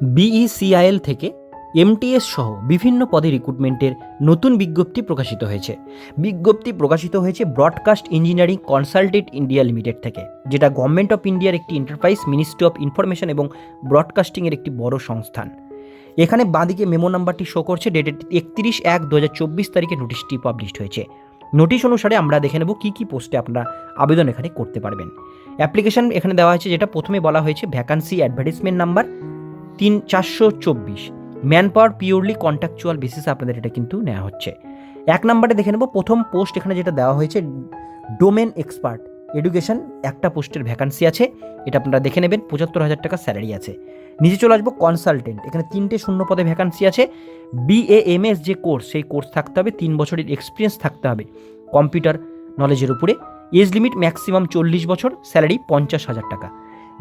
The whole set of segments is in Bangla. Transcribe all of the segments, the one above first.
বিইসিআইএল থেকে এমটিএস সহ বিভিন্ন পদে রিক্রুটমেন্টের নতুন বিজ্ঞপ্তি প্রকাশিত হয়েছে। বিজ্ঞপ্তি প্রকাশিত হয়েছে broadcast engineering consultant India limited থেকে, যেটা গভর্নমেন্ট অফ ইন্ডিয়ার একটি এন্টারপ্রাইজ মিনিস্ট্রি অফ ইনফরমেশন এবং ব্রডকাস্টিংয়ের একটি বড় সংস্থান। এখানে বাঁদিকে মেমো নাম্বারটি শো করছে ডেটেড একত্রিশ এক দু হাজার চব্বিশ তারিখে নোটিশটি পাবলিশড হয়েছে। নোটিশ অনুসারে আমরা দেখে নেব কী কী পোস্টে আপনারা আবেদন এখানে করতে পারবেন। অ্যাপ্লিকেশন এখানে দেওয়া হয়েছে, যেটা প্রথমে বলা হয়েছে ভ্যাকান্সি অ্যাডভার্টিসমেন্ট নাম্বার তিন চারশো চব্বিশ। ম্যান পাওয়ার পিওরলি কন্ট্রাকচুয়াল বেসিসে আপনাদের এটা কিন্তু নেওয়া হচ্ছে। এক নম্বরে দেখে নেব, প্রথম পোস্ট এখানে যেটা দেওয়া হয়েছে ডোমেন এক্সপার্ট এডুকেশন একটা পোস্টের ভ্যাকান্সি আছে, এটা আপনারা দেখে নেবেন, পঁচাত্তর হাজার টাকা স্যালারি আছে। নিচে চলে আসব কনসালটেন্ট এখানে তিনটে শূন্য পদে ভ্যাকান্সি আছে। বিএএমএস যে কোর্স সেই কোর্স থাকতে হবে, তিন বছরের এক্সপিরিয়েন্স থাকতে হবে কম্পিউটার নলেজের উপরে। এজ লিমিট ম্যাক্সিমাম চল্লিশ বছর স্যালারি পঞ্চাশ হাজার টাকা।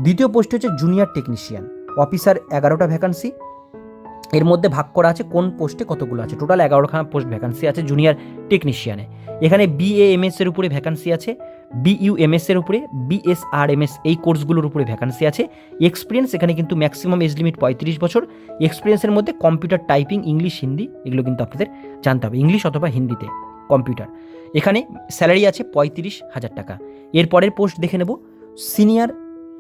দ্বিতীয় পোস্ট হচ্ছে জুনিয়র টেকনিশিয়ান অফিসার এগারোটা ভ্যাকান্সি এর মধ্যে ভাগ করা আছে কোন পোস্টে কতগুলো আছে? টোটাল এগারোখানা পোস্ট ভ্যাকান্সি আছে জুনিয়র টেকনিশিয়ানে এখানে বিএএমএস এর উপরে ভ্যাকান্সি আছে বিইউএমএস এর উপরে বিএসআরএমএস এই কোর্সগুলোর উপরে ভ্যাকান্সি আছে। এক্সপিরিয়েন্স এখানে কিন্তু ম্যাক্সিমাম এজ লিমিট পঁয়ত্রিশ বছর। এক্সপিরিয়েন্সের মধ্যে কম্পিউটার টাইপিং ইংলিশ হিন্দি এগুলো কিন্তু আপনাদের জানতে হবে। ইংলিশ অথবা হিন্দিতে কম্পিউটার এখানে স্যালারি আছে পঁয়ত্রিশ হাজার টাকা। এরপরের পোস্ট দেখে নেব। Senior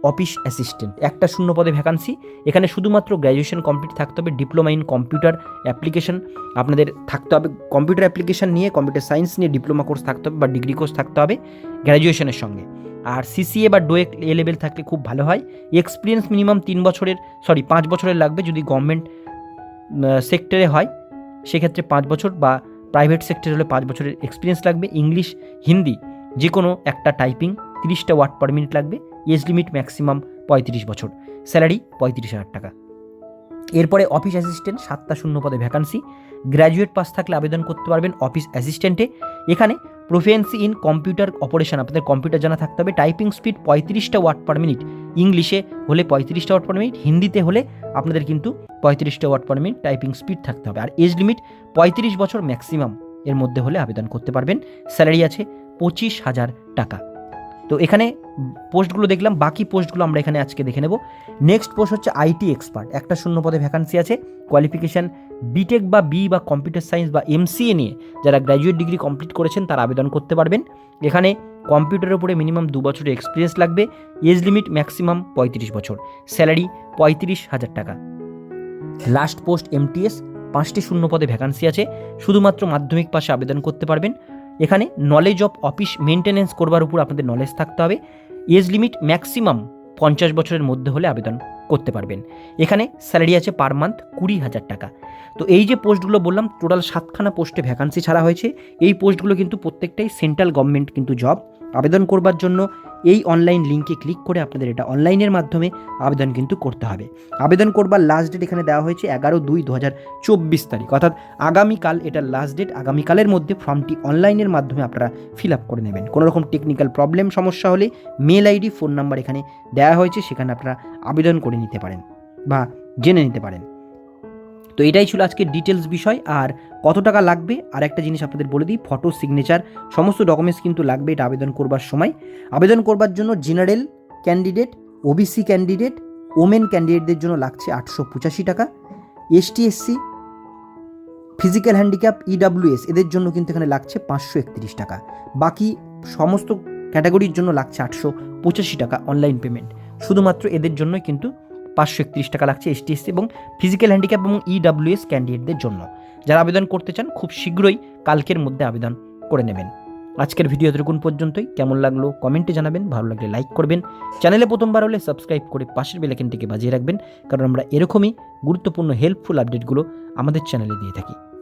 office assistant. একটা শূন্য পদে ভ্যাকান্সি এখানে শুধুমাত্র গ্র্যাজুয়েশন কমপ্লিট থাকতে হবে ডিপ্লোমা ইন কম্পিউটার অ্যাপ্লিকেশন আপনাদের থাকতে হবে কম্পিউটার অ্যাপ্লিকেশন নিয়ে কম্পিউটার সায়েন্স নিয়ে ডিপ্লোমা কোর্স থাকতে হবে বা ডিগ্রি কোর্স থাকতে হবে গ্র্যাজুয়েশনের সঙ্গে। আর সিসিএ বা ডোয়েক এ লেভেল থাকলে খুব ভালো হয়। এক্সপিরিয়েন্স মিনিমাম তিন বছরের সরি পাঁচ বছরের লাগবে যদি গভর্নমেন্ট সেক্টরে হয়। সেক্ষেত্রে পাঁচ বছর বা প্রাইভেট সেক্টরে হলে পাঁচ বছরের এক্সপিরিয়েন্স লাগবে। ইংলিশ হিন্দি যে কোনো একটা টাইপিং তিরিশটা ওয়ার্ড পার মিনিট লাগবে। এজ লিমিট ম্যাক্সিমাম পঁয়ত্রিশ বছর, স্যালারি পঁয়ত্রিশ হাজার টাকা। এরপরে অফিস অ্যাসিস্ট্যান্ট সাতটা শূন্য পদে ভ্যাকান্সি, গ্র্যাজুয়েট পাস থাকলে আবেদন করতে পারবেন অফিস অ্যাসিস্ট্যান্টে। এখানে প্রোফিয়েন্সি ইন কম্পিউটার অপারেশন, আপনাদের কম্পিউটার জানা থাকতে হবে, টাইপিং স্পিড পঁয়ত্রিশটা ওয়ার্ড পার মিনিট, ইংলিশে হলে পঁয়ত্রিশটা ওয়ার্ড পার মিনিট, হিন্দিতে হলে আপনাদের কিন্তু পঁয়ত্রিশটা word per minute typing speed থাকতে হবে। আর এজ লিমিট পঁয়ত্রিশ বছর ম্যাক্সিমাম, এর মধ্যে হলে আবেদন করতে পারবেন। স্যালারি আছে পঁচিশ হাজার টাকা। তো এখানে পোস্টগুলো দেখলাম, বাকি পোস্টগুলো আমরা এখানে আজকে দেখে নেব। নেক্সট পোস্ট হচ্ছে আইটি এক্সপার্ট একটা শূন্য পদে ভ্যাকান্সি আছে কোয়ালিফিকেশান বিটেক বা বি বা কম্পিউটার সায়েন্স বা এমসিএ নিয়ে যারা গ্র্যাজুয়েট ডিগ্রি কমপ্লিট করেছেন, তারা আবেদন করতে পারবেন। এখানে কম্পিউটারের উপরে মিনিমাম দু বছরের এক্সপিরিয়েন্স লাগবে এজ লিমিট ম্যাক্সিমাম পঁয়ত্রিশ বছর স্যালারি পঁয়ত্রিশ হাজার টাকা। লাস্ট পোস্ট এমটিএস পাঁচটি শূন্য পদে ভ্যাকান্সি আছে, শুধুমাত্র মাধ্যমিক পাশে আবেদন করতে পারবেন। এখানে নলেজ অফ অফিস মেনটেনেন্স করবার উপর আপনাদের নলেজ থাকতে হবে। এজ লিমিট ম্যাক্সিমাম পঞ্চাশ বছরের মধ্যে হলে আবেদন করতে পারবেন। এখানে স্যালারি আছে পার মান্থ কুড়ি হাজার টাকা। তো এই যে পোস্টগুলো বললাম টোটাল সাতখানা পোস্টে ভ্যাকান্সি ছাড়া হয়েছে। এই পোস্টগুলো কিন্তু প্রত্যেকটাই সেন্ট্রাল গভর্নমেন্ট কিন্তু জব আবেদন করবার জন্য এই অনলাইন লিঙ্কে ক্লিক করে আপনাদের এটা অনলাইনের মাধ্যমে আবেদন কিন্তু করতে হবে। আবেদন করবার লাস্ট ডেট এখানে দেওয়া হয়েছে এগারো দুই দু হাজার চব্বিশ তারিখ। অর্থাৎ আগামীকাল এটার লাস্ট ডেট আগামীকালের মধ্যে ফর্মটি অনলাইনের মাধ্যমে আপনারা ফিল আপ করে নেবেন। কোনো রকম টেকনিক্যাল প্রবলেম সমস্যা হলে মেল আইডি ফোন নাম্বার এখানে দেওয়া হয়েছে, সেখানে আপনারা আবেদন করে নিতে পারেন বা জেনে নিতে পারেন। তো এটাই ছিল আজকের ডিটেলস বিষয়। আর কত টাকা লাগবে? আর একটা জিনিস আপনাদের বলে দিই ফটো সিগনেচার সমস্ত ডকুমেন্টস কিন্তু লাগবে এটা আবেদন করবার সময়। আবেদন করবার জন্য general candidate OBC candidate women ক্যান্ডিডেটদের জন্য লাগছে আটশো পঁচাশি টাকা। ST SC physical handicap EWS এদের জন্য কিন্তু এখানে লাগছে পাঁচশো একত্রিশ টাকা। বাকি সমস্ত ক্যাটাগরির জন্য লাগছে আটশো পঁচাশি টাকা অনলাইন পেমেন্ট শুধুমাত্র এদের জন্যই কিন্তু পাঁচশো একত্রিশ টাকা লাগছে এসটিএসসি এবং ফিজিক্যাল হ্যান্ডিক্যাপ এবং ইডাব্লিউএস ক্যান্ডিডেটদের জন্য। যারা আবেদন করতে চান, খুব শীঘ্রই কালকের মধ্যে আবেদন করে নেবেন। আজকের ভিডিও এতটুকুন পর্যন্তই। কেমন লাগল কমেন্টে জানাবেন। ভালো লাগলে লাইক করবেন। চ্যানেলে প্রথমবার হলে সাবস্ক্রাইব করে পাশের বেলাইকেনটিকে বাজিয়ে রাখবেন। কারণ আমরা এরকমই গুরুত্বপূর্ণ হেল্পফুল আপডেটগুলো আমাদের চ্যানেলে দিয়ে থাকি।